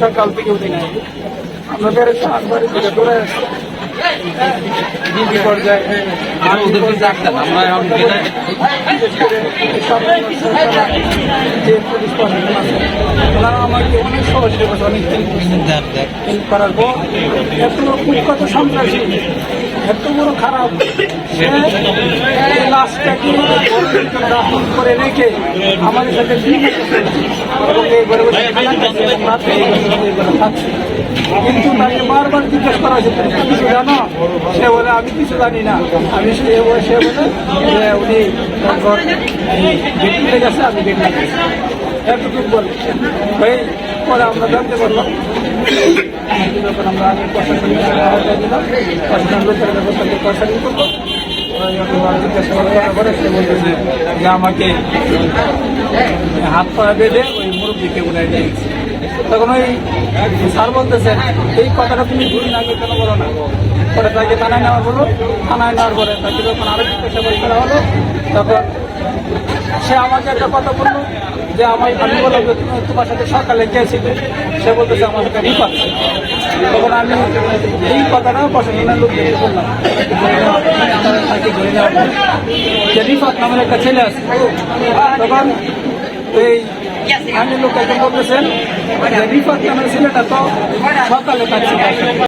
সকাল থেকে উঠি নাই আমাদের থেকে দূরে আছে। ডিগ্রি পর্যায়ে ওদেরকে আমরা এখন যে পুলিশ প্রশাসন আছে ওনারা আমাকে অনেক সহযোগিতা করছে অনেক হেল্প করছে। দেখ দেখ। হেল্প করার পর এত কুখ্যাত সন্ত্রাসী এত বড় খারাপ। রাহুল করে রেখে আমাদের সাথে। কিন্তু তাকে বারবার জিজ্ঞেস করা হয়েছে তুমি কিছু জানো? সে বলে আমি কিছু জানি না। আমি সে বলে সে বলে যে উনি ঘর গেছে আমি লাগিয়েছি এতটুকু বলে। ভাই পরে আমরা জানতে পারলাম। আমরা আগে প্রশাসনিক দিলাম প্রশাসন লোকের ব্যবস্থাকে প্রশাসন করব যে আমাকে হাত পা বেঁধে ওই মুরব্বীকে উড়াই দিয়ে তখন ওই স্যার বলতেছেন এই কথাটা তুমি দুদিন আগে কেন বলো না? পরে তাকে থানায় নেওয়া হলো। থানায় নেওয়ার পরে তাকে যখন আরও করে করা হলো, তখন সে আমাকে একটা কথা বলল যে আমার আমি বললাম যে, তুমি তোমার সাথে সকালে কে ছিল? সে বলতেছে আমার সাথে রিপাত তখন আমি এই কথাটা প্রশাসনের লোককে বললাম। তাকে ধরে নেওয়া হলো। যে রিফাত নামের একটা ছেলে আছে তখন এই আমি লোক একজন বলতেছেন রিফাত নামের ছেলেটা তো সকালে থাকছে